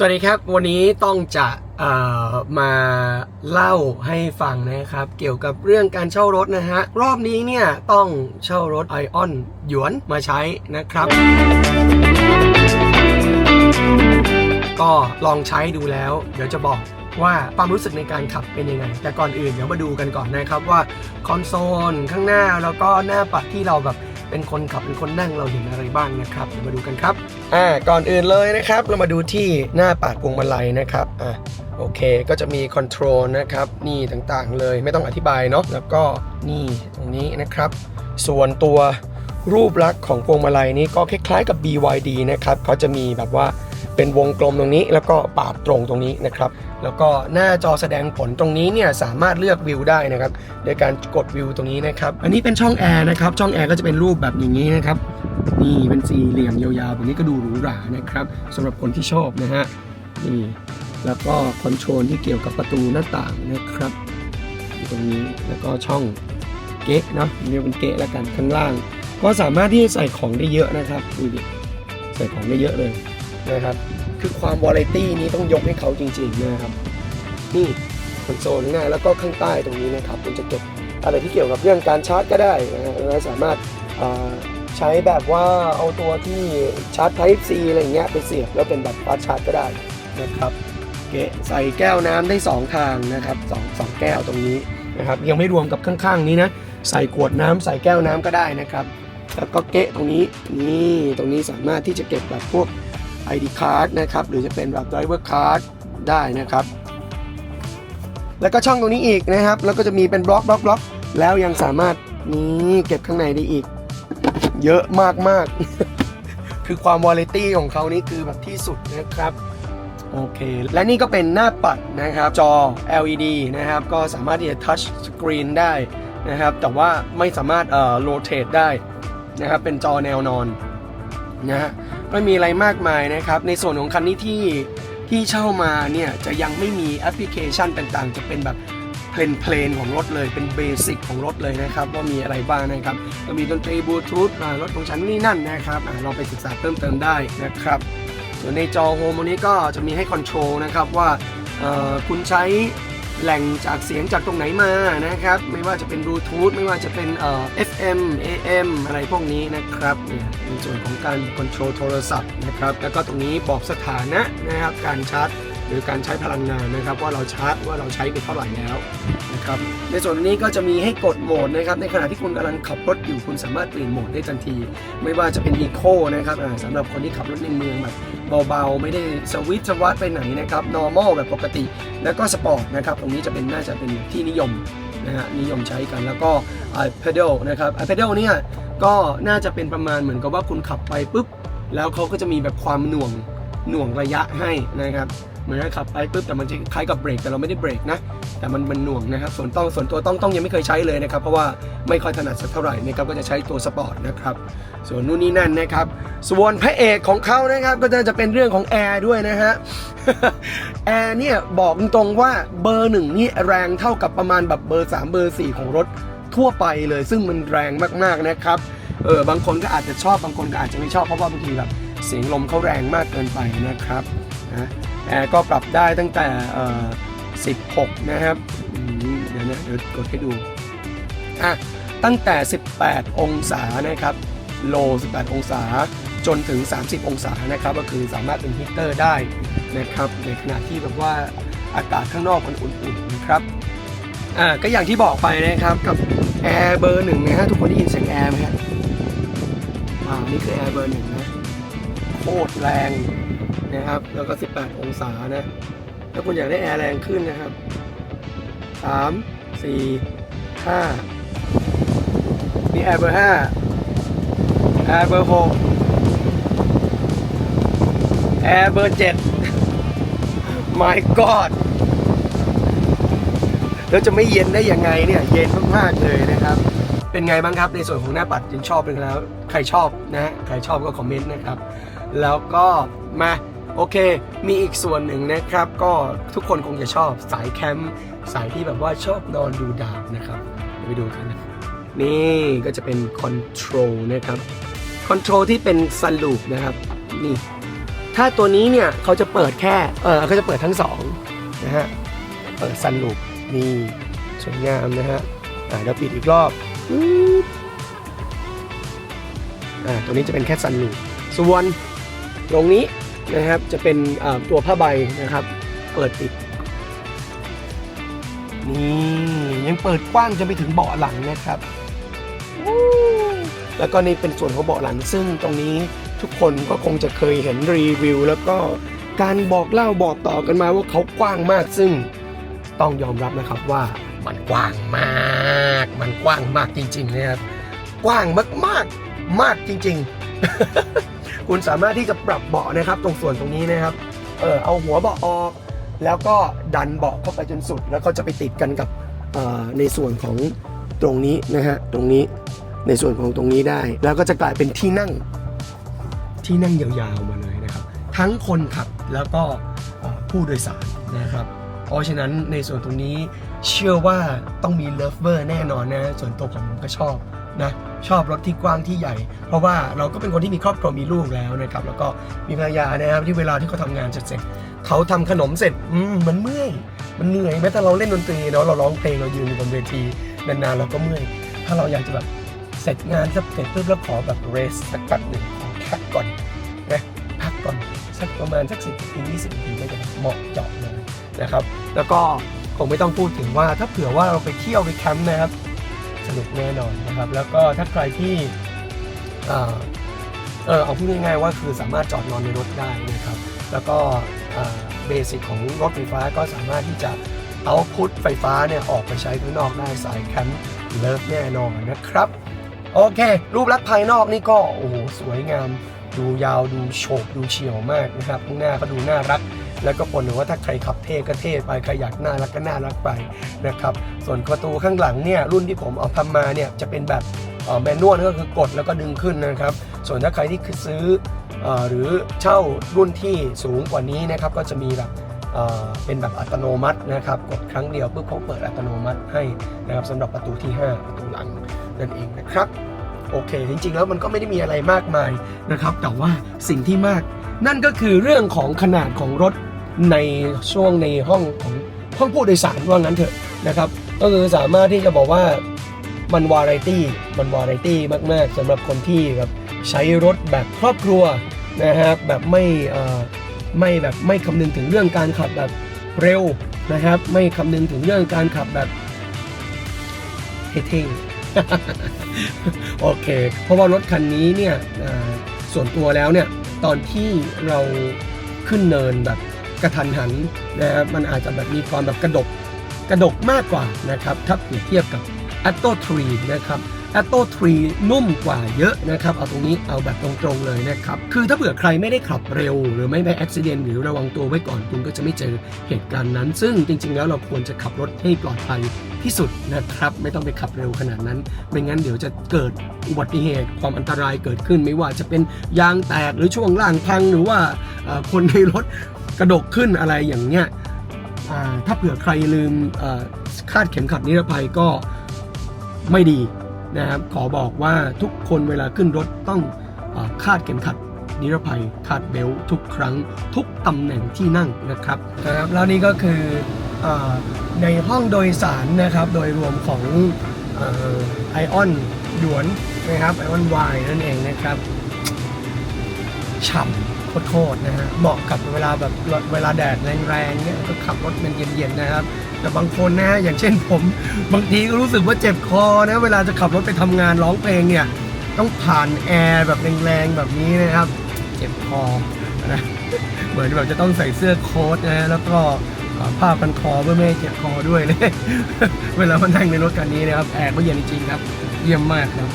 สวัสดีครับ วันนี้ต้องจะมาเล่าให้ฟังนะครับ เกี่ยวกับเรื่องการเช่ารถนะฮะ รอบนี้เนี่ยต้องเช่ารถไอออนหยวนมาใช้นะครับ ก็ลองใช้ดูแล้ว เดี๋ยวจะบอกว่าความรู้สึกในการขับเป็นยังไง แต่ก่อนอื่นเดี๋ยวมาดูกันก่อนนะครับว่าคอนโซลข้างหน้าแล้วก็หน้าปัดที่เราแบบเป็นคนขับเป็นคนนั่งเราเห็นอะไรบ้างนะครับเดี๋ยวมาดูกันครับ อ่าก่อนอื่นเลยนะครับ เรามาดูที่หน้าปัดพวงมาลัยนะครับอ่าโอเคก็จะมีคอนโทรลนะครับ นี่ต่างๆเลยไม่ต้องอธิบายเนาะแล้วก็นี่ตรงนี้นะครับ ส่วนตัวรูปลักษณ์ของพวงมาลัยนี้ก็คล้ายๆกับ BYD นะครับเขาจะมีแบบว่าเป็นวงกลมตรงนี้แล้วก็ปาดตรงตรงนี้นะครับ แล้วก็หน้าจอแสดงผลตรงนี้เนี่ยสามารถเลือกวิวได้นะครับ โดยการกดวิวตรงนี้นะครับ อันนี้เป็นช่องแอร์นะครับ ช่องแอร์ก็จะเป็นรูปแบบอย่างนี้นะครับ นี่เป็นสี่เหลี่ยมยาวๆแบบนี้ก็ดูหรูหรานะครับสำหรับคนที่ชอบนะฮะ นี่ แล้วก็คอนโทรลที่เกี่ยวกับประตูหน้าต่างนะครับตรงนี้ แล้วก็ช่องเก๊ะเนาะเรียกเป็นเก๊ะแล้วกันข้างล่าง ก็สามารถที่จะใส่ของได้เยอะนะครับดูดิใส่ของได้เยอะเลย นะครับ คือความวอลเลตี้นี้ต้องยกให้เขาจริงๆนะครับ นี่คอนโซลข้างหน้าแล้วก็ข้างใต้ตรงนี้นะครับคุณจะเก็บอะไรที่เกี่ยวกับเรื่องการชาร์จก็ได้นะฮะแล้วสามารถใช้แบบว่าเอาตัวที่ชาร์จ Type C อะไรอย่างเงี้ยไปเสียบแล้วเป็นแบบฟาสชาร์จก็ได้นะครับเกะใส่แก้วน้ำได้ 2 ทางนะครับสองสองแก้วตรงนี้นะครับยังไม่รวมกับข้างๆนี้นะใส่ขวดน้ำใส่แก้วน้ำก็ได้นะครับ แล้วก็เกะตรงนี้นี่ตรงนี้สามารถที่จะเก็บแบบพวก ID card นะครับ หรือจะเป็นแบบ driver card ได้นะครับ แล้วก็ช่องตรงนี้อีกนะครับ แล้วก็จะมีเป็นบล็อกบล็อกบล็อกแล้วยังสามารถนี้เก็บข้างในได้อีก เยอะมากมากๆคือความวอลเลตี้ของเขานี่คือแบบที่สุดนะครับโอเค และนี่ก็เป็นหน้าปัดนะครับ จอ LED นะครับ ก็สามารถที่จะ touch screen ได้นะครับ แต่ว่าไม่สามารถเอ่อ rotate ได้นะครับ เป็นจอแนวนอน นะฮะไม่มีอะไรมากมายนะครับ ในส่วนของคันนี้ที่ที่เช่ามาเนี่ยจะยังไม่มีแอปพลิเคชันต่างๆ จะเป็นแบบเพลนเพลนของรถเลยเป็นเบสิกของรถเลยนะครับ ว่ามีอะไรบ้างนะครับก็มีดนตรีบลูทูธรถของฉันนี่นั่นนะครับเราไปศึกษาเพิ่มเติมได้นะครับ ส่วนในจอโฮมตรงนี้ก็จะมีให้คอนโทรลนะครับว่าคุณใช้ แหล่งจากเสียงจากตรงไหนมานะครับ ไม่ว่าจะเป็นบลูทูธไม่ว่าจะเป็นเอ่อ FM AM อะไรพวกนี้นะครับเนี่ยในส่วนของการคอนโทรลโทรศัพท์นะครับ แล้วก็ตรงนี้บอกสถานะนะครับการชาร์จหรือการใช้พลังงานนะครับ ว่าเราชาร์จว่าเราใช้ไปเท่าไหร่แล้ว ครับในส่วนนี้ก็จะมีให้กดโหมดนะครับในขณะที่คุณกำลังขับรถอยู่คุณสามารถเปลี่ยนโหมดได้ทันที ไม่ว่าจะเป็น Eco นะครับสำหรับคนที่ขับรถในเมืองแบบเบาๆ ไม่ได้สวิตช์สวัสดไปไหนนะครับ normal แบบปกติ แล้วก็สปอร์ตนะครับตรงนี้จะเป็นน่าจะเป็นที่นิยมนะฮะนิยมใช้กันแล้วก็ i pedal นะครับ i pedal เนี่ยก็น่าจะเป็นประมาณเหมือนกับว่าคุณขับไปปุ๊บแล้วเขาก็จะมีแบบความหน่วงหน่วงระยะให้นะครับ เหมือนกับขับไปปุ๊บแต่มันจะคล้ายกับเบรกแต่เราไม่ได้เบรกนะ แต่มันมันหน่วงนะครับ ส่วนต้องส่วนตัวต้องต้องยังไม่เคยใช้เลยนะครับ เพราะว่าไม่ค่อยถนัดสักเท่าไหร่นะครับก็จะใช้ตัวสปอร์ตนะครับ ส่วนนู่นนี่นั่นนะครับ ส่วนพระเอกของเขานะครับก็จะเป็นเรื่องของแอร์ด้วยนะฮะแอร์เนี่ยบอกตรงๆว่าเบอร์หนึ่งนี่แรงเท่ากับประมาณแบบเบอร์ 3 เบอร์ 4 ของรถทั่วไปเลย ซึ่งมันแรงมากๆนะครับเออบางคนก็อาจจะชอบบางคนก็อาจจะไม่ชอบเพราะว่าบางทีแบบเสียงลมเขาแรงมากเกินไปนะครับนะ แอร์ก็ปรับได้ตั้งแต่ 16 นะครับเดี๋ยวนะเดี๋ยวกดให้ดูอะตั้งแต่ 18 องศานะครับโล 18 องศาจนถึง 30 องศานะครับ ก็คือสามารถเป็นฮีตเตอร์ได้นะครับ ในขณะที่แบบว่าอากาศข้างนอกมันอุ่นๆนะครับอ่าก็อย่างที่บอกไปนะครับกับแอร์เบอร์หนึ่งนะฮะทุกคนได้ยินเสียงแอร์ไหมฮะอ่านี่คือแอร์เบอร์หนึ่งนะโคตรแรง นะครับ แล้วก็ 18 องศานะ ถ้าคุณอยากได้แอร์แรงขึ้นนะครับ 3 4 5 นี่แอร์เบอร์ 5 แอร์เบอร์ 6 แอร์เบอร์ 7 my god แล้วจะไม่เย็นได้ยังไงเนี่ย เย็นมากๆเลยนะครับ เป็นไงบ้างครับในส่วนของหน้าปัดยินชอบเป็นแล้ว ใครชอบนะฮะใครชอบก็คอมเมนต์นะครับ แล้วก็ มาโอเค มีอีกส่วนหนึ่งนะครับ ก็ทุกคนคงจะชอบสายแคมป์สายที่แบบว่าชอบนอนดูดาวนะครับไปดูกันนะนี่ก็จะเป็นคอนโทรลนะครับคอนโทรลที่เป็นสลูปนะครับนี่ถ้าตัวนี้เนี่ยเขาจะเปิดแค่เออเขาจะเปิดทั้งสองนะฮะเปิดซันลูปนี่สวยงามนะฮะอ่าเดี๋ยวปิดอีกรอบปึ๊บอ่าตัวนี้จะเป็นแค่ซันลูปส่วนตรงนี้ นะครับจะเป็นอ่าตัวผ้าใบนะครับ เปิดปิดนี่ยังเปิดกว้างจนไปถึงเบาะหลังนะครับวู้แล้วก็นี่เป็นส่วนของเบาะหลัง ซึ่งตรงนี้ทุกคนก็คงจะเคยเห็นรีวิว แล้วก็การบอกเล่าบอกต่อกันมาว่าเขากว้างมาก ซึ่งต้องยอมรับนะครับว่ามันกว้างมาก มันกว้างมากจริงๆนะครับกว้างมากๆ มากจริง ๆ คุณสามารถที่จะปรับเบาะนะครับ ตรงส่วนตรงนี้นะครับ เออเอาหัวเบาะออก แล้วก็ดันเบาะเข้าไปจนสุด แล้วก็จะไปติดกันกับในส่วนของตรงนี้นะฮะตรงนี้ในส่วนของตรงนี้ได้ แล้วก็จะกลายเป็นที่นั่งที่นั่งยาวๆมาเลยนะครับ ทั้งคนขับแล้วก็ผู้โดยสารนะครับ เพราะฉะนั้นในส่วนตรงนี้เชื่อว่าต้องมีเลิฟเวอร์แน่นอนนะ ส่วนตัวผมก็ชอบนะ ชอบรถที่กว้างที่ใหญ่ เพราะว่าเราก็เป็นคนที่มีครอบครัวมีลูกแล้วนะครับแล้วก็มีภรรยานะครับที่เวลาที่เขาทำงานเสร็จเขาทำขนมเสร็จอืมมันเมื่อยมันเหนื่อยแม้แต่เราเล่นดนตรีเนาะเราร้องเพลงเรายืนอยู่บนเวทีนานๆเราก็เมื่อยถ้าเราอยากจะแบบเสร็จงานสักเสร็จปุ๊บแล้วขอแบบเรสสักแป๊บหนึ่งพักก่อนนะพักก่อนสักประมาณสักสิบนาทียี่สิบนาทีก็จะเหมาะเจาะเลยนะครับ แล้วก็คงไม่ต้องพูดถึงว่าถ้าเผื่อว่าเราไปเที่ยวไปแคมป์นะครับ สนุกแน่นอนนะครับ แล้วก็ถ้าใครที่เออเออเอาพูดง่ายๆว่าคือสามารถจอดนอนในรถได้นะครับ แล้วก็เบสิกของรถไฟฟ้าก็สามารถที่จะเอาพุทไฟฟ้าเนี่ยออกไปใช้ข้างนอกได้สายแคมป์เลิฟแน่นอนนะครับ โอเค รูปลักษณ์ภายนอกนี่ก็โอ้โหสวยงาม ดูยาวดูโฉบดูเฉียวมากนะครับข้างหน้าก็ดูน่ารัก แล้วก็ปนหรือว่าถ้าใครขับเท่ก็เท่ไปใครอยากน่ารักก็น่ารักไปนะครับส่วนประตูข้างหลังเนี่ยรุ่นที่ผมเอาทำมาเนี่ยจะเป็นแบบแมนนวลก็คือกดแล้วก็ดึงขึ้นนะครับ ส่วนถ้าใครที่ซื้อเอ่อหรือเช่ารุ่นที่สูงกว่านี้นะครับก็จะมีแบบเอ่อเป็นแบบอัตโนมัตินะครับกดครั้งเดียวปุ๊บเขาเปิดอัตโนมัติให้นะครับสำหรับประตูที่ 5 ประตูหลังนั่นเองนะครับโอเค จริงๆ แล้วมันก็ไม่ได้มีอะไรมากมายนะครับ แต่ว่าสิ่งที่มาก นั่นก็คือเรื่องของขนาดของรถ ในช่วงในห้องของห้องผู้โดยสารว่างั้นเถอะนะครับ ก็คือสามารถที่จะบอกว่ามันวาไรตี้มันวาไรตี้มาก ๆสำหรับคนที่แบบใช้รถแบบครอบครัวนะครับแบบไม่ไม่แบบไม่คำนึงถึงเรื่องการขับแบบเร็วนะครับ ไม่คำนึงถึงเรื่องการขับแบบเท่ๆโอเค เพราะว่ารถคันนี้เนี่ยส่วนตัวแล้วเนี่ยตอนที่เราขึ้นเนินแบบ กระทันหันนะครมันอาจจะแบบมีความแบบกระดกกระดกมากกว่านะครับถ้าเปรียบเทียบกับ a t t o 3นะครับ a t t o 3นุ่มกว่าเยอะนะครับ เอาตรงนี้เอาแบบตรงๆเลยนะครับ คือถ้าเผื่อใครไม่ได้ขับเร็ว หรือไม่ไปอุบิเหตุหรือระวังตัวไว้ก่อนคุณก็จะไม่เจอเหตุการณ์นั้น ซึ่งจริงๆแล้วเราควรจะขับรถให้ปลอดภัยที่สุดนะครับ ไม่ต้องไปขับเร็วขนาดนั้น ไม่งั้นเดี๋ยวจะเกิดอุบัติเหตุความอันตรายเกิดขึ้น ไม่ว่าจะเป็นยางแตกหรือช่วงล่างพังหรือว่าคนในรถ กระดกขึ้นอะไรอย่างเงี้ยถ้าเผื่อใครลืมคาดเข็มขัดนิรภัยก็ไม่ดีนะครับขอบอกว่าทุกคนเวลาขึ้นรถต้องอคาดเข็มขัดนิรภัยคาดเบลต์ทุกครั้งทุกตำแหน่งที่นั่งนะครับนะครับแล้วนี่ก็คือออในห้องโดยสารนะครับโดยรวมของไอออนหยวนนะครับไอออนวายนั่นเองนะครับฉ่ำ โคตรนะฮะเหมาะกับเวลาแบบเวลาแดดแรงๆเนี่ยก็ขับรถมันเย็นๆนะครับ แต่บางคนนะฮะอย่างเช่นผมบางทีก็รู้สึกว่าเจ็บคอนะเวลาจะขับรถไปทำงานร้องเพลงเนี่ยต้องผ่านแอร์แบบแรงๆแบบนี้นะครับ เจ็บคอนะเหมือนแบบจะต้องใส่เสื้อโค้ทนะฮะแล้วก็ผ้าพันคอเพื่อไม่ให้เจ็บคอด้วยเลยเวลามานั่งในรถคันนี้นะครับแอร์ก็เย็นจริงครับ เยี่ยมมากครับ